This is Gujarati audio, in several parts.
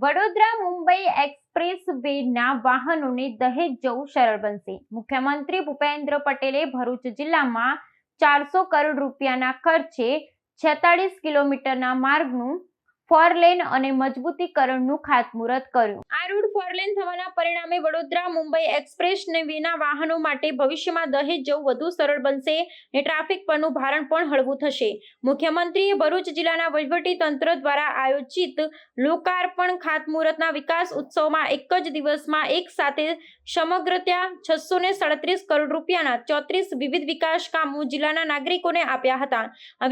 મુંબઈ એક્સપ્રેસ વેના વાહનોને દહેજ જવું સરળ બનશે. મુખ્યમંત્રી ભૂપેન્દ્ર પટેલે ભરૂચ જિલ્લામાં ચારસો કરોડ રૂપિયાના ખર્ચે છેતાળીસ કિલોમીટરના માર્ગનું ફોર લેન અને મજબૂતીકરણનું ખાતમુહૂર્ત કર્યું. આ રૂટ ફોર લેન થવાના પરિણામે વડોદરા, મુંબઈ એક્સપ્રેસ વિના વાહનો માટે ભવિષ્યમાં દહેજ જવું વધુ સરળ બનશે ને ટ્રાફિક પરનું ભારણ પણ હળવું થશે. મુખ્યમંત્રીએ ભરૂચ જિલ્લાના વહીવટી તંત્ર દ્વારા આયોજિત લોકાર્પણ ખાતમુહૂર્તના વિકાસ ઉત્સવમાં એક જ દિવસમાં એક સાથે સમગ્ર ત્યાં છસો ને સાડત્રીસ કરોડ રૂપિયાના ચોત્રીસ વિવિધ વિકાસ કામો જિલ્લાના નાગરિકોને આપ્યા હતા.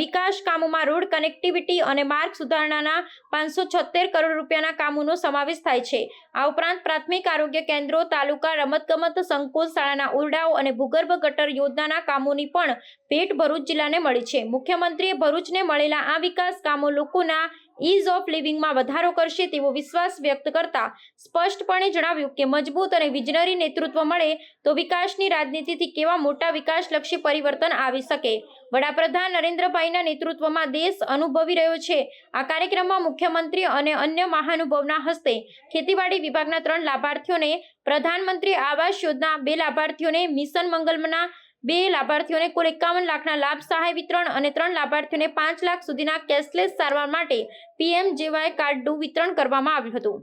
વિકાસ કામોમાં રોડ કનેક્ટિવિટી અને માર્ગ સુધારણાના પાંચસો કરોડ રૂપિયાના કામોનો સમાવેશ થાય છે. આ ઉપરાંત પ્રાથમિક આરોગ્ય કેન્દ્રો, તાલુકા રમતગમત સંકુલ, શાળાના ઓરડાઓ અને ભૂગર્ભ ગટર યોજનાના કામોની પણ ભેટ ભરૂચ જિલ્લાને મળી છે. મુખ્યમંત્રીએ ભરૂચને મળેલા આ વિકાસ કામો લોકોના ઇઝ ઓફ લિવિંગમાં વધારો કરશે તેવો વિશ્વાસ વ્યક્ત કરતા સ્પષ્ટપણે જણાવ્યું કે મજબૂત અને વિજનરી નેતૃત્વ મળે તો વિકાસની રાજનીતિથી કેવા મોટા વિકાસલક્ષી પરિવર્તન આવી શકે? વડાપ્રધાન નરેન્દ્રભાઈના નેતૃત્વમાં દેશ અનુભવી રહ્યો છે. આ કાર્યક્રમમાં મુખ્યમંત્રી અને અન્ય મહાનુભાવના હસ્તે ખેતીવાડી વિભાગના ત્રણ લાભાર્થીઓને પ્રધાનમંત્રી આવાસ યોજના બે લાભાર્થીઓને મિશન મંગલમના બે લાભાર્થીઓને કુલ એકાવન લાખના લાભ સહાય વિતરણ અને ત્રણ લાભાર્થીઓને પાંચ લાખ સુધીના કેશલેસ સારવાર માટે પીએમ જેવાય કાર્ડનું વિતરણ કરવામાં આવ્યું હતું.